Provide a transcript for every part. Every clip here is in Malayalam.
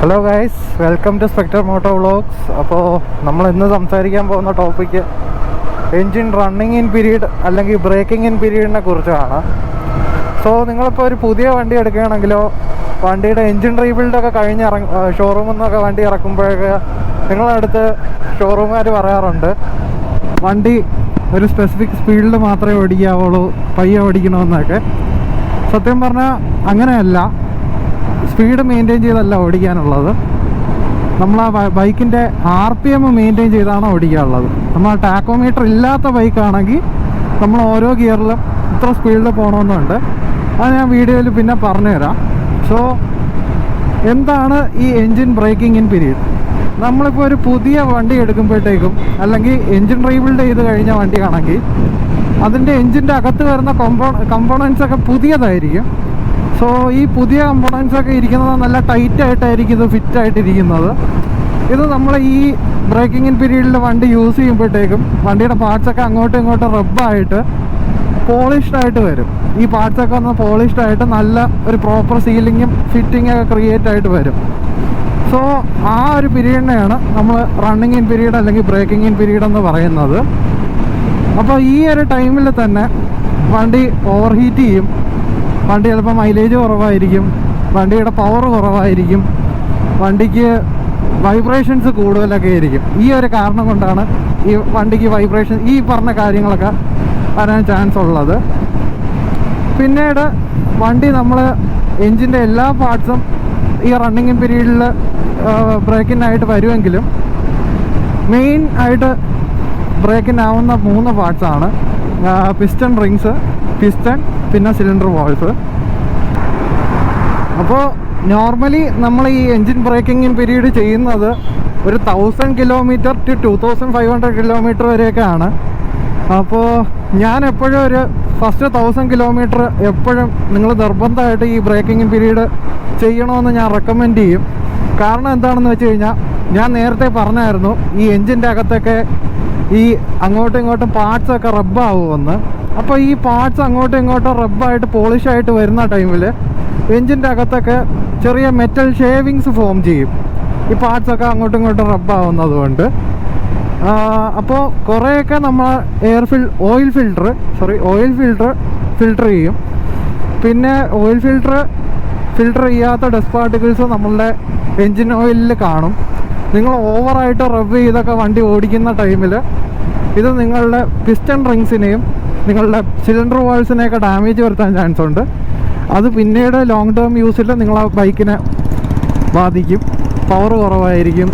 Hello guys welcome to Specter moto vlogs അപ്പോൾ നമ്മൾ ഇന്ന് സംസാരിക്കാൻ പോകുന്ന topic engine running in period അല്ലെങ്കിൽ ബ്രേക്കിംഗ് ഇൻ പീരീഡിനെ കുറിച്ചാണ്. സോ നിങ്ങളിപ്പോൾ ഒരു പുതിയ വണ്ടി എടുക്കുകയാണെങ്കിലോ വണ്ടിയുടെ എൻജിൻ റീബിൽഡൊക്കെ കഴിഞ്ഞ് ഇറങ്ങ ഷോറൂമിൽ നിന്നൊക്കെ വണ്ടി ഇറക്കുമ്പോഴൊക്കെ നിങ്ങളടുത്ത് ഷോറൂമുകാർ പറയാറുണ്ട് വണ്ടി ഒരു സ്പെസിഫിക് സ്പീഡിൽ മാത്രമേ ഓടിക്കാവുള്ളൂ പയ്യെ ഓടിക്കണമെന്നൊക്കെ സത്യം പറഞ്ഞാൽ അങ്ങനെയല്ല സ്പീഡ് മെയിന്റെയിൻ ചെയ്തല്ല ഓടിക്കാനുള്ളത്. നമ്മൾ ആ ബൈക്കിന്റെ ആർ പി എം മെയിന്റെയിൻ ചെയ്താണ് ഓടിക്കാനുള്ളത്. നമ്മൾ ടാക്കോമീറ്റർ ഇല്ലാത്ത ബൈക്കാണെങ്കിൽ നമ്മൾ ഓരോ ഗിയറിലും ഇത്ര സ്പീഡിൽ പോകണമെന്നുണ്ട് അത് ഞാൻ വീഡിയോയിൽ പിന്നെ പറഞ്ഞുതരാം. സോ എന്താണ് ഈ എൻജിൻ ബ്രേക്കിംഗ് ഇൻ പീരീഡ്? നമ്മളിപ്പോൾ ഒരു പുതിയ വണ്ടി എടുക്കുമ്പോഴത്തേക്കും അല്ലെങ്കിൽ എൻജിൻ റീബിൽഡ് ചെയ്ത് കഴിഞ്ഞ വണ്ടിയാണെങ്കിൽ അതിന്റെ എൻജിന്റെ അകത്ത് വരുന്ന കോമ്പോ കമ്പോണൻസ് ഒക്കെ പുതിയതായിരിക്കും. സോ ഈ പുതിയ കമ്പോണൻസ് ഒക്കെ ഇരിക്കുന്നത് നല്ല ടൈറ്റ് ആയിട്ടായിരിക്കും ഇത് ഫിറ്റ് ആയിട്ടിരിക്കുന്നത്. ഇത് നമ്മൾ ഈ ബ്രേക്കിംഗ് പീരീഡിൽ വണ്ടി യൂസ് ചെയ്യുമ്പോഴത്തേക്കും വണ്ടിയുടെ പാർട്സ് ഒക്കെ അങ്ങോട്ടും ഇങ്ങോട്ടും റബ്ബായിട്ട് പോളിഷ്ഡ് ആയിട്ട് വരും. ഈ പാർട്സ് ഒക്കെ ഒന്ന് പോളിഷ്ഡ് ആയിട്ട് നല്ല ഒരു പ്രോപ്പർ സീലിങ്ങും ഫിറ്റിംഗ് ഒക്കെ ക്രിയേറ്റ് ആയിട്ട് വരും. സോ ആ ഒരു പീരീഡിനെയാണ് നമ്മൾ റണ്ണിങ് ഇൻ പീരീഡ് അല്ലെങ്കിൽ ബ്രേക്കിംഗ് ഇൻ പീരീഡ് എന്ന് പറയുന്നത്. അപ്പോൾ ഈ ഒരു ടൈമിൽ തന്നെ വണ്ടി ഓവർ ഹീറ്റ് ചെയ്യും. വണ്ടി ചിലപ്പോൾ മൈലേജ് കുറവായിരിക്കും. വണ്ടിയുടെ പവർ കുറവായിരിക്കും. വണ്ടിക്ക് വൈബ്രേഷൻസ് കൂടുതലൊക്കെ ആയിരിക്കും. ഈ ഒരു കാരണം കൊണ്ടാണ് ഈ വണ്ടിക്ക് വൈബ്രേഷൻ ഈ പറഞ്ഞ കാര്യങ്ങളൊക്കെ വരാൻ ചാൻസ് ഉള്ളത്. പിന്നീട് വണ്ടി നമ്മൾ എൻജിന്റെ എല്ലാ പാർട്സും ഈ റണ്ണിങ് പീരീഡിൽ ബ്രേക്കിനായിട്ട് വരുമെങ്കിലും മെയിൻ ആയിട്ട് ബ്രേക്കിനാവുന്ന മൂന്ന് പാർട്സാണ് പിസ്റ്റൺ റിങ്സ് പിസ്റ്റൺ പിന്നെ സിലിണ്ടർ വാൾഫ് അപ്പോൾ നോർമലി നമ്മൾ ഈ എൻജിൻ ബ്രേക്കിംഗ് പീരീഡ് ചെയ്യുന്നത് ഒരു thousand kilometre two two thousand five hundred kilometre വരെയൊക്കെയാണ്. അപ്പോൾ ഞാൻ എപ്പോഴും ഒരു ഫസ്റ്റ് തൗസൻഡ് കിലോമീറ്റർ എപ്പോഴും നിങ്ങൾ നിർബന്ധമായിട്ട് ഈ ബ്രേക്കിംഗ് പീരീഡ് ചെയ്യണമെന്ന് ഞാൻ റെക്കമെൻഡ് ചെയ്യും. കാരണം എന്താണെന്ന് വെച്ച് കഴിഞ്ഞാൽ ഞാൻ നേരത്തെ പറഞ്ഞായിരുന്നു ഈ എൻജിന്റെ അകത്തൊക്കെ ഈ അങ്ങോട്ടും ഇങ്ങോട്ടും പാർട്സൊക്കെ റബ്ബാവുമെന്ന് അപ്പോൾ ഈ പാർട്സ് അങ്ങോട്ടും ഇങ്ങോട്ടും റബ്ബായിട്ട് പോളിഷായിട്ട് വരുന്ന ടൈമിൽ എൻജിന്റെ അകത്തൊക്കെ ചെറിയ മെറ്റൽ ഷേവിങ്സ് ഫോം ചെയ്യും. ഈ പാർട്സ് ഒക്കെ അങ്ങോട്ടും ഇങ്ങോട്ടും റബ്ബാവുന്നത് കൊണ്ട്. അപ്പോൾ കുറേയൊക്കെ നമ്മൾ air fill oil filter sorry oil filter filter ചെയ്യും. പിന്നെ ഓയിൽ ഫിൽട്ടർ ഫിൽട്ടർ ചെയ്യാത്ത ഡസ്റ്റ് പാർട്ടിക്കിൾസ് നമ്മളുടെ എൻജിൻ ഓയിലിൽ കാണും. നിങ്ങൾ ഓവറായിട്ട് റബ്ബ് ചെയ്തൊക്കെ വണ്ടി ഓടിക്കുന്ന ടൈമിൽ ഇത് നിങ്ങളുടെ പിസ്റ്റൺ റിങ്സിനെയും നിങ്ങളുടെ സിലിണ്ടർ വാൾസിനെയൊക്കെ ഡാമേജ് വരുത്താൻ ചാൻസ് ഉണ്ട്. അത് പിന്നീട് ലോങ് ടേം യൂസിൽ നിങ്ങൾ ആ ബൈക്കിനെ ബാധിക്കും. പവർ കുറവായിരിക്കും.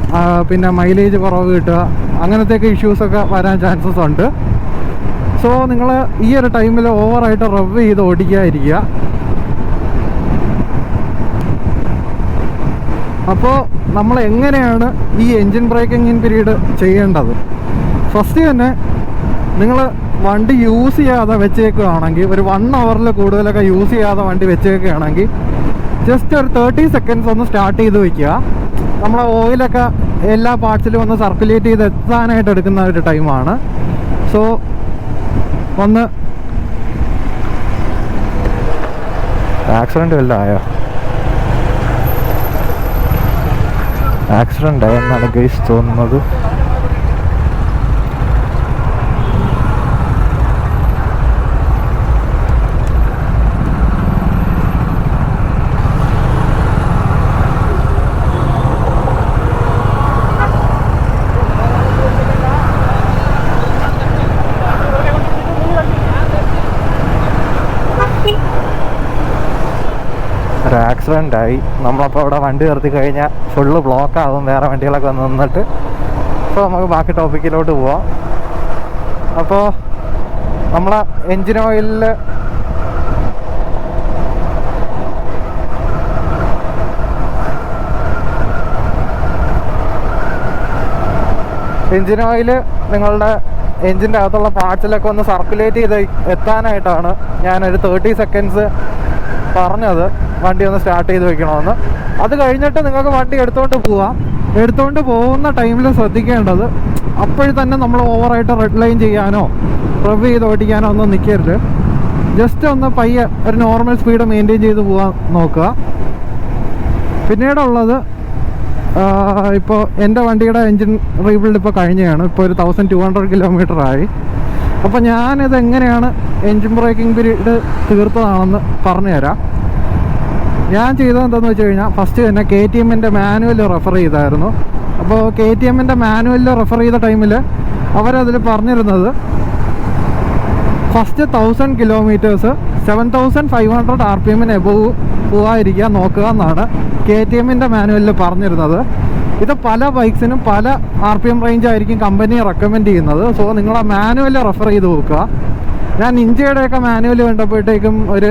പിന്നെ മൈലേജ് കുറവ് കിട്ടുക. അങ്ങനത്തെയൊക്കെ ഇഷ്യൂസൊക്കെ വരാൻ ചാൻസസ് ഉണ്ട്. സോ നിങ്ങൾ ഈ ഒരു ടൈമിൽ ഓവറായിട്ട് റവ് ചെയ്ത് ഓടിക്കാതിരിക്കുക. അപ്പോൾ നമ്മൾ എങ്ങനെയാണ് ഈ എൻജിൻ ബ്രേക്കിംഗ് പീരീഡ് ചെയ്യേണ്ടത്? ഫസ്റ്റ് തന്നെ നിങ്ങൾ വണ്ടി യൂസ് ചെയ്യാതെ വെച്ചേക്കുകയാണെങ്കിൽ ഒരു വൺ അവറിൽ കൂടുതലൊക്കെ യൂസ് ചെയ്യാതെ വണ്ടി വെച്ചേക്കുകയാണെങ്കിൽ ജസ്റ്റ് ഒരു തേർട്ടി സെക്കൻഡ്സ് ഒന്ന് സ്റ്റാർട്ട് ചെയ്ത് വെക്കുക. നമ്മളെ ഓയിലൊക്കെ എല്ലാ പാർട്സിലും ഒന്ന് സർക്കുലേറ്റ് ചെയ്ത് എത്താനായിട്ട് എടുക്കുന്ന ഒരു ടൈമാണ് സോ ഒന്ന് ആക്സിഡന്റ് വല്ലതും ആയോ ആക്സിഡന്റ് ആയെന്നാണ് ഗൈസ് തോന്നുന്നത് ഒരു ആക്സിഡന്റ് ആയി നമ്മളപ്പോൾ അവിടെ വണ്ടി നിർത്തി കഴിഞ്ഞാൽ ഫുള്ള് ബ്ലോക്ക് ആവും വേറെ വണ്ടികളൊക്കെ വന്ന് നിന്നിട്ട്. അപ്പോൾ നമുക്ക് ബാക്കി ടോപ്പിക്കിലോട്ട് പോവാം. അപ്പോൾ നമ്മളെ എൻജിൻ ഓയിലിൽ എൻജിൻ ഓയിൽ നിങ്ങളുടെ എൻജിന്റെ അകത്തുള്ള പാർട്സിലൊക്കെ ഒന്ന് സർക്കുലേറ്റ് ചെയ്ത് എത്താനായിട്ടാണ് ഞാനൊരു തേർട്ടി സെക്കൻഡ്സ് പറഞ്ഞത് വണ്ടി ഒന്ന് സ്റ്റാർട്ട് ചെയ്ത് വെക്കണമെന്ന്. അത് കഴിഞ്ഞിട്ട് നിങ്ങൾക്ക് വണ്ടി എടുത്തുകൊണ്ട് പോവാം. എടുത്തുകൊണ്ട് പോകുന്ന ടൈമിൽ ശ്രദ്ധിക്കേണ്ടത് അപ്പോഴും തന്നെ നമ്മൾ ഓവറായിട്ട് റെഡ് ലൈൻ ചെയ്യാനോ റബ് ചെയ്ത് ഓടിക്കാനോ ഒന്നും നിൽക്കരുത് ജസ്റ്റ് ഒന്ന് പയ്യെ ഒരു നോർമൽ സ്പീഡ് മെയിന്റെയിൻ ചെയ്ത് പോകാൻ നോക്കുക. പിന്നീടുള്ളത് ഇപ്പോൾ എന്റെ വണ്ടിയുടെ എൻജിൻ റീബിൽഡ് ഇപ്പോൾ കഴിഞ്ഞതാണ്. ഇപ്പോൾ ഒരു തൗസൻഡ് ടു ഹൺഡ്രഡ് കിലോമീറ്റർ ആയി. അപ്പോൾ ഞാനിത് എങ്ങനെയാണ് എൻജിൻ ബ്രേക്കിംഗ് പീരീഡ് തീർത്തതാണെന്ന് പറഞ്ഞുതരാം. ഞാൻ ചെയ്തത് എന്താണെന്ന് വെച്ച് കഴിഞ്ഞാൽ ഫസ്റ്റ് തന്നെ കെ ടി എമ്മിന്റെ മാനുവൽ റെഫർ ചെയ്തായിരുന്നു. അപ്പോൾ കെ ടി എമ്മിന്റെ മാനുവലിൽ റെഫർ ചെയ്ത ടൈമിൽ അവരതിൽ പറഞ്ഞിരുന്നത് first thousand kilometres seven thousand five hundred R P എമ്മിന് എബോവ് പോകാതിരിക്കാൻ നോക്കുക എന്നാണ് കെ ടി എമ്മിന്റെ മാനുവലിൽ പറഞ്ഞിരുന്നത്. ഇത് പല ബൈക്സിനും പല ആർ പി എം റേഞ്ച് ആയിരിക്കും കമ്പനി റെക്കമെൻഡ് ചെയ്യുന്നത്. സോ നിങ്ങൾ ആ മാനുവൽ റെഫർ ചെയ്ത് നോക്കുക. ഞാൻ ഇഞ്ചയുടെയൊക്കെ മാനുവൽ കണ്ടപ്പോഴത്തേക്കും ഒരു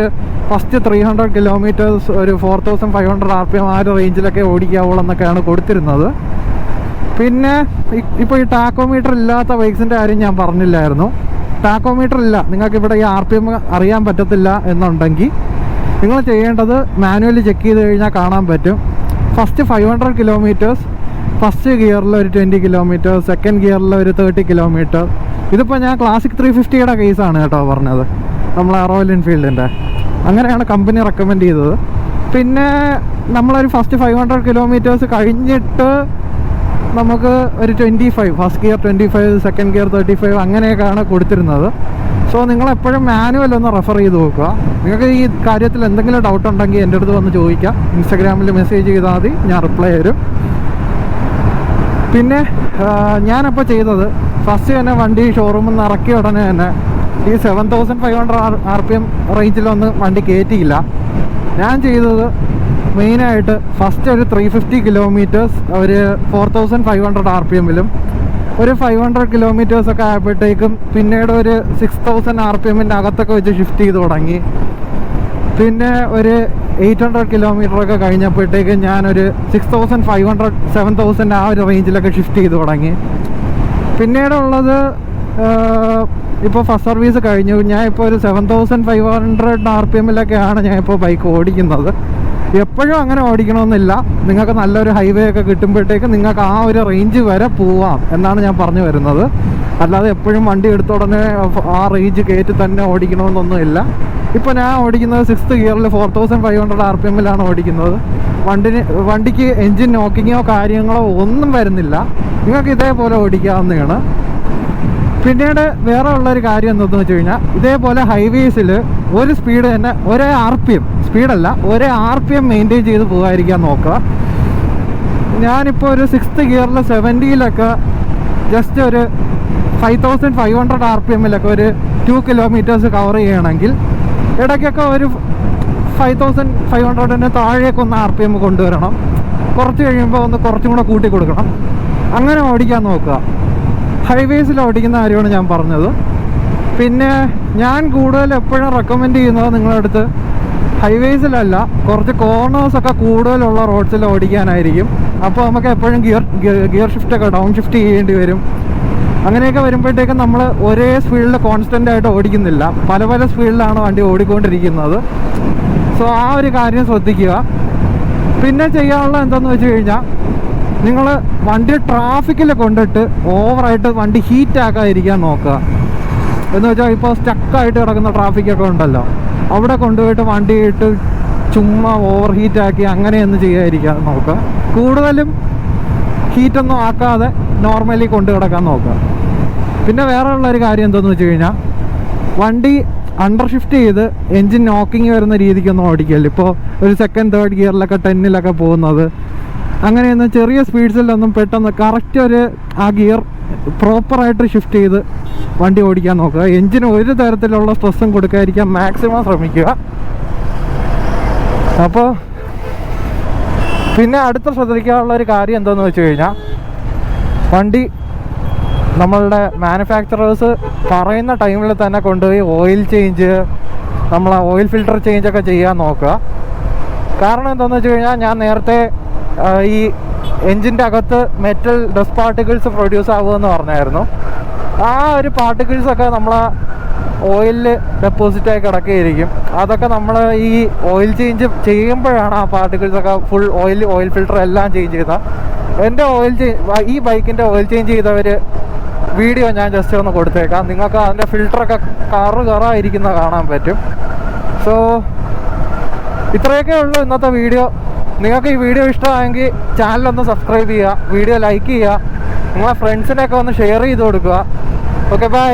ഫസ്റ്റ് ത്രീ ഹൺഡ്രഡ് കിലോമീറ്റേഴ്സ് ഒരു four thousand five hundred R P M ആ ഒരു റേഞ്ചിലൊക്കെ ഓടിക്കാവുള്ളൂ എന്നൊക്കെയാണ് കൊടുത്തിരുന്നത്. പിന്നെ ഇപ്പോൾ ഈ ടാക്കോമീറ്റർ ഇല്ലാത്ത ബൈക്സിന്റെ കാര്യം ഞാൻ പറഞ്ഞില്ലായിരുന്നു. ടാക്കോമീറ്റർ ഇല്ല. നിങ്ങൾക്ക് ഇവിടെ ഈ ആർ പി എം അറിയാൻ പറ്റത്തില്ല എന്നുണ്ടെങ്കിൽ നിങ്ങൾ ചെയ്യേണ്ടത് മാനുവലി ചെക്ക് ചെയ്ത് കഴിഞ്ഞാൽ കാണാൻ പറ്റും. First five hundred kilometres first ഗിയറിൽ ഒരു ട്വന്റി കിലോമീറ്റർ സെക്കൻഡ് ഗിയറിൽ ഒരു തേർട്ടി കിലോമീറ്റർ ഇതിപ്പോൾ ഞാൻ ക്ലാസിക് ത്രീ ഫിഫ്റ്റിയുടെ കേസാണ് കേട്ടോ പറഞ്ഞത്. നമ്മളെ റോയൽ എൻഫീൽഡിന്റെ അങ്ങനെയാണ് കമ്പനി റെക്കമെൻഡ് ചെയ്തത്. പിന്നെ നമ്മളൊരു ഫസ്റ്റ് ഫൈവ് ഹൺഡ്രഡ് കിലോമീറ്റേഴ്സ് കഴിഞ്ഞിട്ട് നമുക്ക് ഒരു twenty five first gear twenty five second gear thirty five അങ്ങനെയൊക്കെയാണ് കൊടുത്തിരുന്നത്. സോ നിങ്ങൾ എപ്പോഴും മാനുവൽ ഒന്ന് റെഫർ ചെയ്ത് നോക്കുക. നിങ്ങൾക്ക് ഈ കാര്യത്തിൽ എന്തെങ്കിലും ഡൗട്ട് ഉണ്ടെങ്കിൽ എന്റെ അടുത്ത് വന്ന് ചോദിക്കാം. ഇൻസ്റ്റഗ്രാമിൽ മെസ്സേജ് ചെയ്താൽ മതി. ഞാൻ റിപ്ലൈ തരും. പിന്നെ ഞാനപ്പോൾ ചെയ്തത് ഫസ്റ്റ് തന്നെ വണ്ടി ഷോറൂമിൽ നിന്ന് ഇറക്കിയ ഉടനെ തന്നെ ഈ seven thousand five hundred R P M റേഞ്ചിലൊന്നും വണ്ടി കയറ്റിയില്ല ഞാൻ ചെയ്തത് മെയിനായിട്ട് ഫസ്റ്റ് ഒരു ത്രീ ഫിഫ്റ്റി കിലോമീറ്റേഴ്സ് ഒരു four thousand five hundred R P എമ്മിലും ഒരു ഫൈവ് ഹൺഡ്രഡ് കിലോമീറ്റേഴ്സ് ഒക്കെ ആയപ്പോഴത്തേക്കും പിന്നീട് ഒരു സിക്സ് തൗസൻഡ് ആർ പി എമ്മിന്റെ അകത്തൊക്കെ വെച്ച് ഷിഫ്റ്റ് ചെയ്ത് തുടങ്ങി. പിന്നെ ഒരു എയ്റ്റ് ഹൺഡ്രഡ് കിലോമീറ്റർ ഒക്കെ കഴിഞ്ഞപ്പോഴത്തേക്കും ഞാനൊരു six thousand five hundred seven thousand ആ ഒരു റേഞ്ചിലൊക്കെ ഷിഫ്റ്റ് ചെയ്ത് തുടങ്ങി. പിന്നീടുള്ളത് ഇപ്പോൾ ഫസ്റ്റ് സർവീസ് കഴിഞ്ഞു. ഞാൻ ഇപ്പോൾ ഒരു seven thousand five hundred R P എമ്മിലൊക്കെയാണ് ഞാൻ ഇപ്പോൾ ബൈക്ക് ഓടിക്കുന്നത്. എപ്പോഴും അങ്ങനെ ഓടിക്കണമെന്നില്ല. നിങ്ങൾക്ക് നല്ലൊരു ഹൈവേ ഒക്കെ കിട്ടുമ്പോഴത്തേക്ക് നിങ്ങൾക്ക് ആ ഒരു റേഞ്ച് വരെ പോവാം എന്നാണ് ഞാൻ പറഞ്ഞു വരുന്നത്. അല്ലാതെ എപ്പോഴും വണ്ടി എടുത്ത ഉടനെ ആ റേഞ്ച് കയറ്റി തന്നെ ഓടിക്കണമെന്നൊന്നുമില്ല ഇപ്പോൾ ഞാൻ ഓടിക്കുന്നത് sixth ഗിയറിൽ four thousand five hundred R P എമ്മിലാണ് ഓടിക്കുന്നത്. വണ്ടിന് വണ്ടിക്ക് എൻജിൻ നോക്കിങ്ങോ കാര്യങ്ങളോ ഒന്നും വരുന്നില്ല. നിങ്ങൾക്ക് ഇതേപോലെ ഓടിക്കാവുന്നതാണ്. പിന്നീട് വേറെ ഉള്ളൊരു കാര്യം എന്തെന്ന് വെച്ച് കഴിഞ്ഞാൽ ഇതേപോലെ ഹൈവേസിൽ ഒരു സ്പീഡ് തന്നെ ഒരേ ആർ പി എം സ്പീഡല്ല ഒരേ ആർ പി എം മെയിന്റെയിൻ ചെയ്ത് പോകാതിരിക്കാൻ നോക്കുക. ഞാനിപ്പോൾ ഒരു സിക്സ്ത് ഗിയറിൽ സെവന്റിയിലൊക്കെ ജസ്റ്റ് ഒരു five thousand five hundred R P എമ്മിലൊക്കെ ഒരു ടു കിലോമീറ്റേഴ്സ് കവർ ചെയ്യണമെങ്കിൽ ഇടയ്ക്കൊക്കെ ഒരു ഫൈവ് തൗസൻഡ് ഫൈവ് ഹൺഡ്രഡിന് താഴേക്ക് ഒന്ന് ആർ പി എം കൊണ്ടുവരണം. കുറച്ച് കഴിയുമ്പോൾ ഒന്ന് കുറച്ചും കൂടെ കൂട്ടി കൊടുക്കണം അങ്ങനെ ഓടിക്കാൻ നോക്കുക. ഹൈവേസിൽ ഓടിക്കുന്ന കാര്യമാണ് ഞാൻ പറഞ്ഞത്. പിന്നെ ഞാൻ കൂടുതൽ എപ്പോഴും റെക്കമെൻഡ് ചെയ്യുന്നത് നിങ്ങളുടെ അടുത്ത് ഹൈവേസിലല്ല കുറച്ച് കോർണേഴ്സൊക്കെ കൂടുതലുള്ള റോഡ്സിൽ ഓടിക്കാനായിരിക്കും. അപ്പോൾ നമുക്ക് എപ്പോഴും ഗിയർ ഗിയർ ഷിഫ്റ്റൊക്കെ ഡൗൺ ഷിഫ്റ്റ് ചെയ്യേണ്ടി വരും. അങ്ങനെയൊക്കെ വരുമ്പോഴത്തേക്കും നമ്മൾ ഒരേ സ്പീഡിൽ കോൺസ്റ്റന്റ് ആയിട്ട് ഓടിക്കുന്നില്ല. പല പല സ്പീഡിലാണ് വണ്ടി ഓടിക്കൊണ്ടിരിക്കുന്നത്. സോ ആ ഒരു കാര്യം ശ്രദ്ധിക്കുക. പിന്നെ ചെയ്യാനുള്ള എന്താണെന്ന് വെച്ച് കഴിഞ്ഞാൽ നിങ്ങൾ വണ്ടി ട്രാഫിക്കിൽ കൊണ്ടിട്ട് ഓവറായിട്ട് വണ്ടി ഹീറ്റ് ആക്കാതിരിക്കാൻ നോക്കുക. എന്ന് വെച്ചാൽ ഇപ്പോൾ സ്റ്റക്കായിട്ട് കിടക്കുന്ന ട്രാഫിക്കൊക്കെ ഉണ്ടല്ലോ. അവിടെ കൊണ്ടുപോയിട്ട് വണ്ടി ഇട്ട് ചുമ്മാ ഓവർ ഹീറ്റ് ആക്കി അങ്ങനെയൊന്നും ചെയ്യാതിരിക്കാൻ നോക്കുക. കൂടുതലും ഹീറ്റൊന്നും ആക്കാതെ നോർമലി കൊണ്ടു കിടക്കാൻ നോക്കുക. പിന്നെ വേറെ ഉള്ളൊരു കാര്യം എന്താണെന്ന് വെച്ച് കഴിഞ്ഞാൽ വണ്ടി അണ്ടർ ഷിഫ്റ്റ് ചെയ്ത് എൻജിൻ നോക്കിങ് വരുന്ന രീതിക്കൊന്നും ഓടിക്കല്ല? ഇപ്പോൾ ഒരു സെക്കൻഡ് തേർഡ് ഗിയറിലൊക്കെ ടെന്നിലൊക്കെ പോകുന്നത്. അങ്ങനെയൊന്നും ചെറിയ സ്പീഡ്സിലൊന്നും പെട്ടെന്ന് കറക്റ്റ് ഒരു ആ ഗിയർ പ്രോപ്പറായിട്ട് ഷിഫ്റ്റ് ചെയ്ത് വണ്ടി ഓടിക്കാൻ നോക്കുക. എൻജിന് ഒരു തരത്തിലുള്ള സ്ട്രെസ്സും കൊടുക്കാതിരിക്കാൻ മാക്സിമം ശ്രമിക്കുക. അപ്പോൾ പിന്നെ അടുത്ത ശ്രദ്ധിക്കാനുള്ള ഒരു കാര്യം എന്താണെന്ന് വെച്ച് കഴിഞ്ഞാൽ വണ്ടി നമ്മളുടെ മാനുഫാക്ചറേഴ്സ് പറയുന്ന ടൈമിൽ തന്നെ കൊണ്ടുപോയി ഓയിൽ ചേഞ്ച് നമ്മൾ ഓയിൽ ഫിൽട്ടർ ചേഞ്ച് ഒക്കെ ചെയ്യാൻ നോക്കുക. കാരണം എന്താണെന്ന് വെച്ച് കഴിഞ്ഞാൽ ഞാൻ നേരത്തെ ഈ എൻജിന്റെ അകത്ത് മെറ്റൽ ഡസ്റ്റ് പാർട്ടിക്കിൾസ് പ്രൊഡ്യൂസ് ആകുമെന്ന് പറഞ്ഞായിരുന്നു. ആ ഒരു പാർട്ടിക്കിൾസ് ഒക്കെ നമ്മൾ ഓയിലിൽ ഡെപ്പോസിറ്റായി കിടക്കുകയായിരിക്കും. അതൊക്കെ നമ്മൾ ഈ ഓയിൽ ചേഞ്ച് ചെയ്യുമ്പോഴാണ് ആ പാർട്ടിക്കിൾസ് ഒക്കെ ഫുൾ ഓയിൽ ഓയിൽ ഫിൽട്ടർ എല്ലാം ചേഞ്ച് ചെയ്ത എന്റെ ഓയിൽ ഈ ബൈക്കിന്റെ ഓയിൽ ചേഞ്ച് ചെയ്തവർ വീഡിയോ ഞാൻ ജസ്റ്റ് ഒന്ന് കൊടുത്തേക്കാം. നിങ്ങൾക്ക് അതിന്റെ ഫിൽട്ടറൊക്കെ കറ് കറായിരിക്കുന്ന കാണാൻ പറ്റും. സോ ഇത്രയൊക്കെ ഉള്ളൂ ഇന്നത്തെ വീഡിയോ നിങ്ങൾക്ക് ഈ വീഡിയോ ഇഷ്ടമായെങ്കിൽ ചാനലൊന്ന് സബ്സ്ക്രൈബ് ചെയ്യുക വീഡിയോ ലൈക്ക് ചെയ്യുക നിങ്ങളെ ഫ്രണ്ട്സിനൊക്കെ ഒന്ന് ഷെയർ ചെയ്ത് കൊടുക്കുക. Okay bye